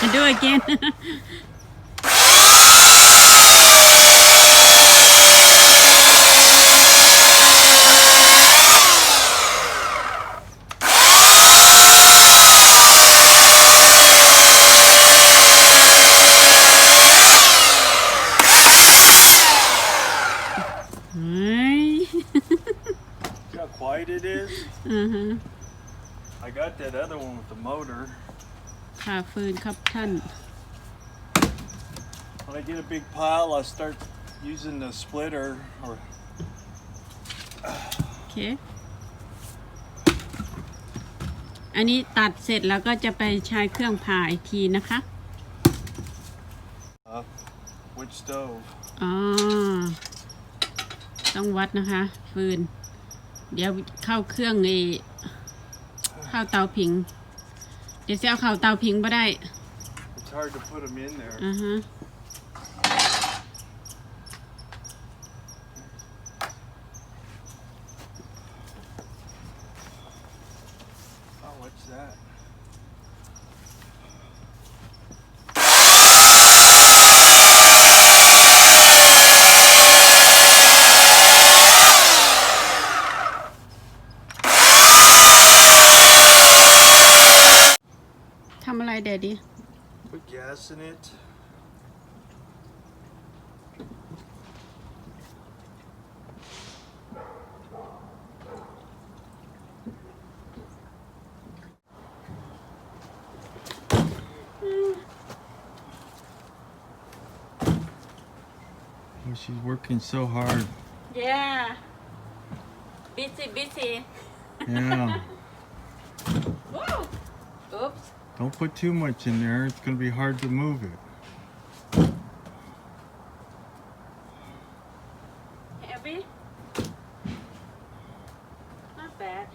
do it again. How quiet it is? uh-huh. I got that other one with the motor. ค่ะฟืนครับท่าน When I get a big pile, I start using the splitter or โอเค อันนี้ตัดเสร็จแล้วก็จะไปใช้เครื่องผ่าอีกทีนะคะ uh, wood stove. อ๋อ ต้องวัดนะคะ ฟืน เดี๋ยวเข้าเครื่องไอ้เข้าเตาผิง เดี๋ยวจะเอาเข้าเตาผิงไม่ได้ It's hard to put them in there. อ่าฮะ Oh, what's that? Put in it. Oh, she's working so hard. yeah busy busy Yeah. Don't put too much in there. It's going to be hard to move it. heavy not bad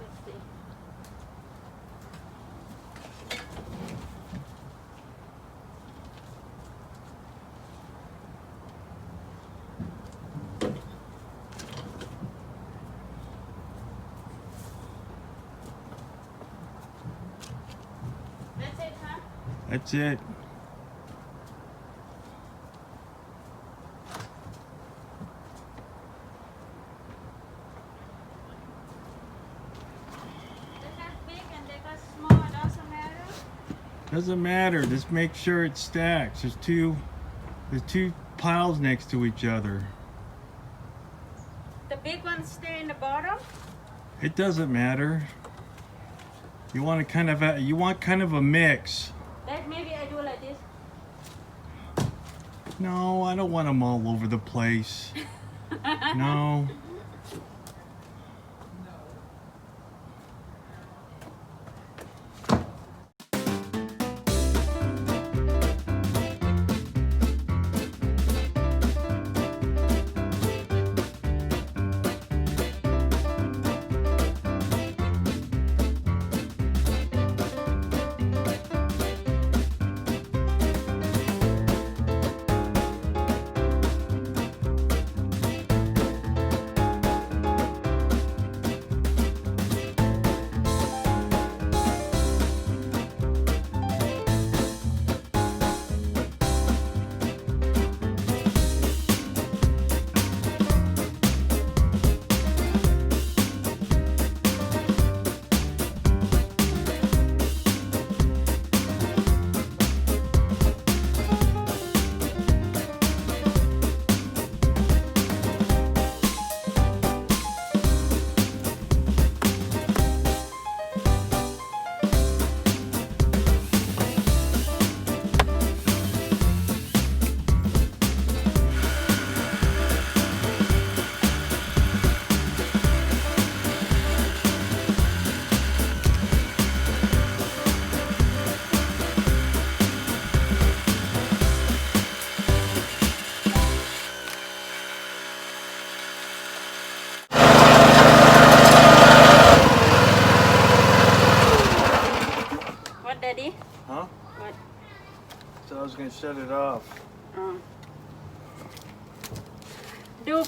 let's see That's it, huh? That's it. They got big and they got small, it doesn't matter. Doesn't matter. Just make sure it stacks. There's two there's two piles next to each other. The big ones stay in the bottom. It doesn't matter. You want to kind of a, you want kind of a mix. Maybe I do like this. No, I don't want them all over the place. No.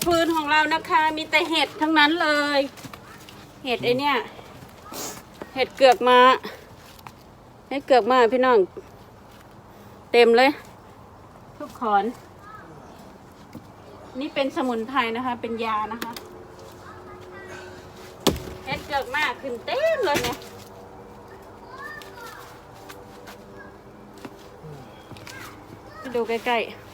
พื้นของเรานะคะ มีแต่เห็ดทั้งนั้นเลย เห็ดไอเนี่ย เห็ดเกือกมาเห็ดเกือกมาพี่น้อง เต็มเลย ทุกขอน นี่เป็นสมุนไพรนะคะ เป็นยานะคะ เห็ดเกือกมาขึ้นเต็มเลยเนี่ยดูใกล้ๆ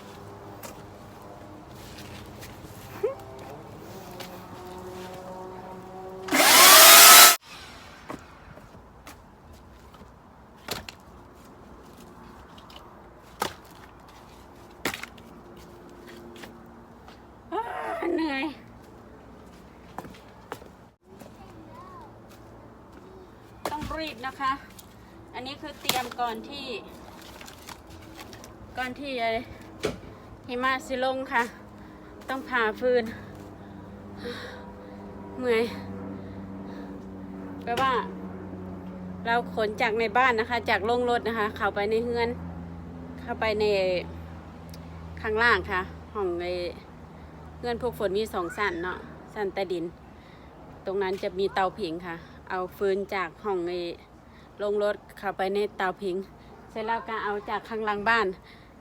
อ่าเหนื่อย ต้อง รีบนะคะ อันนี้คือเตรียมก่อนที่ ก่อนที่ไอ้หิมะสิลงค่ะ ต้องผ่าฟืนเมื่อยแปลว่า เราขนจากในบ้านนะคะ จากลงรถนะคะ เข้าไปในเฮือน เข้าไปในข้างล่างค่ะ ห้องในเงื่อนพวกฝนมีสองสันเนาะสันใต้ดิน ตรงนั้นจะมีเตาผิงค่ะ เอาฟืนจากห้องในโรงรถเข้าไปในเตาผิง เสร็จแล้วก็เอาจากข้างหลังบ้าน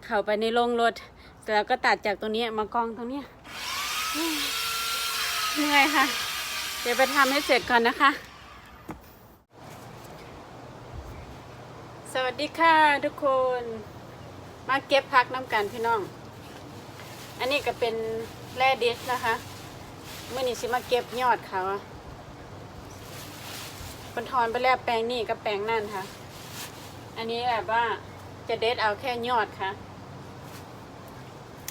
เข้าไปในโรงรถ เสร็จแล้วก็ตัดจากตรงนี้มากองตรงนี้เหนื่อยค่ะ เดี๋ยวไปทำให้เสร็จก่อนนะคะ สวัสดีค่ะทุกคน มาเก็บพักน้ำกันพี่น้อง อันนี้ก็เป็นแร่ดิสนะคะ เมื่อนี้สิมาเก็บยอดเขาอะ คนทอนไปแล้วแปลงนี่กับแปลงนั่นค่ะ อันนี้แบบว่าจะเด็ดเอาแค่ยอดค่ะ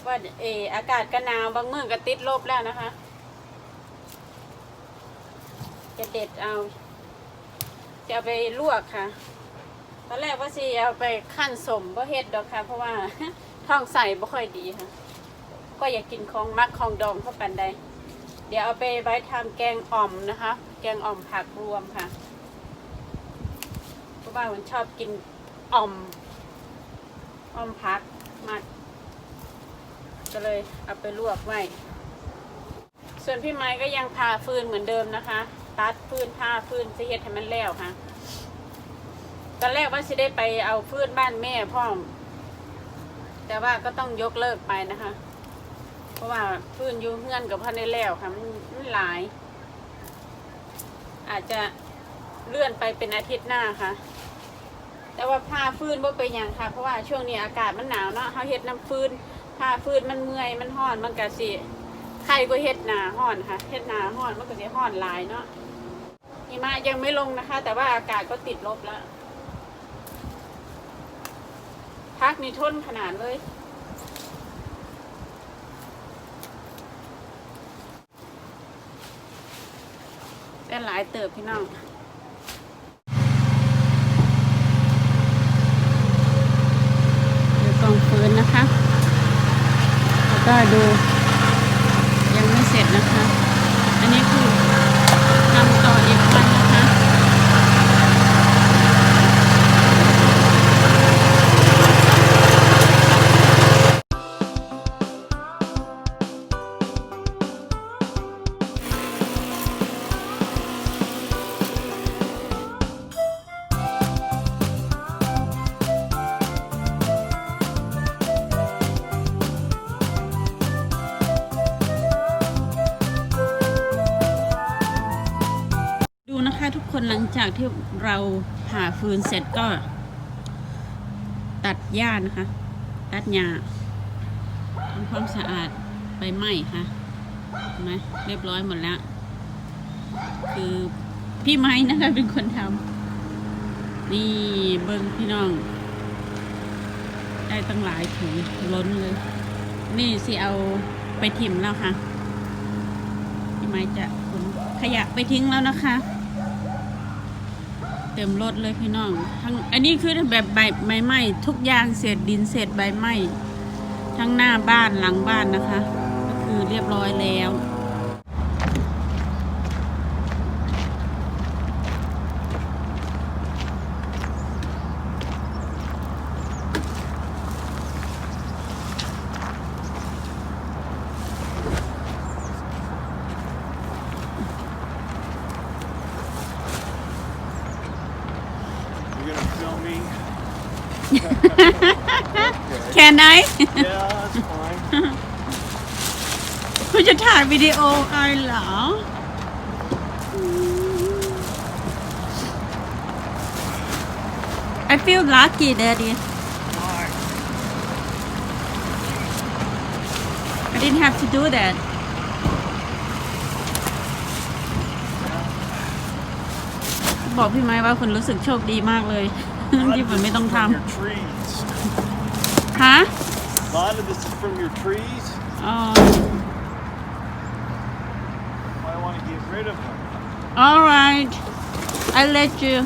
ว่าเอออากาศก็หนาวบางเมื่อก็ติดลบแล้วนะคะ จะเด็ดเอา จะเอาไปลวกค่ะตอนแรกว่าสิเอาไปขั้นสมบ่เฮ็ดดอกค่ะ เพราะว่าท้องใส่บ่ค่อยดีค่ะ ก็อยากกินของมักของดองเข้ากันได้เดี๋ยวเอาไปไว้ทำแกงอ่อมนะคะ แกงอ่อมผักรวมค่ะ เพราะว่ามันชอบกินอ่อมอ่อมผักมาก็เลยเอาไปลวกไว้ ส่วนพี่ไม้ก็ยังพาฟืนเหมือนเดิมนะคะ ตัดฟืนพาฟืนสิเฮ็ดให้มันแล้วค่ะ ตอนแรกว่าสิได้ไปเอาฟืนบ้านแม่พ่อแต่ว่าก็ต้องยกเลิกไปนะคะ เพราะว่าฟืนอยู่เฮือนกับพ่อในแล้วค่ะมันมันหลาย อาจจะเลื่อนไปเป็นอาทิตย์หน้าค่ะ แต่ว่าผ้าฟืนบ่ไปนหยังค่ะ เพราะว่าช่วงนี้อากาศมันหนาวเนาะเขาเฮ็ดน้ำฟืนผ้าฟืนมันเมื่อยมันห้อนมันก็สิใครก็เฮ็ดหนาห้อนค่ะเฮ็ดหนาห้อนมันก็สิห้อนหลายเนาะหิมะยังไม่ลงนะคะ แต่ว่าอากาศก็ติดลบแล้วพักนี่ทนขนาดเลยได้หลายเติบพี่น้อง ของฟืนนะคะ แล้วก็ดูยังไม่เสร็จนะคะ อันนี้คือทำต่อ หลังจากที่เราผ่าฟืนเสร็จก็ ตัดหญ้านะคะ ตัดหญ้าทำความสะอาดใบไหมค่ะเห็นไหมเรียบร้อยหมดแล้ว คือพี่ไม้นะคะเป็นคนทำนี่เบิ้งพี่น้อง ได้ตั้งหลายถุงล้นเลย นี่สิเอาไปถิ่มแล้วค่ะ พี่ไม้จะขนขยะไปทิ้งแล้วนะคะ เต็มรถเลยพี่น้องทั้งอันนี้คือแบบใบไม้ไหม้ทุกอย่างเศษดินเศษใบไม้ทั้งหน้าบ้านหลังบ้านนะคะ ก็คือเรียบร้อยแล้ว Can I Yeah, that's fine. คุณจะถ่ายวิดีโอไอเหรอ I feel lucky, Daddy. Why? I didn't have to do that. บอกพี่ไม้ว่าคุณรู้สึกโชคดีมากเลย ที่ฝนไม่ต้องท From your trees. ำฮะ A lot of this is from your trees. อ๋อ I want to get rid of them. alright I let you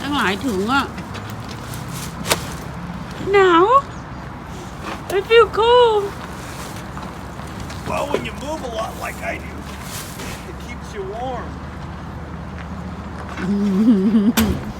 ตั้งหลายถุงอะหนาว I feel cold Well, when you move a lot like I do, it keeps you warm. Mm-hmm.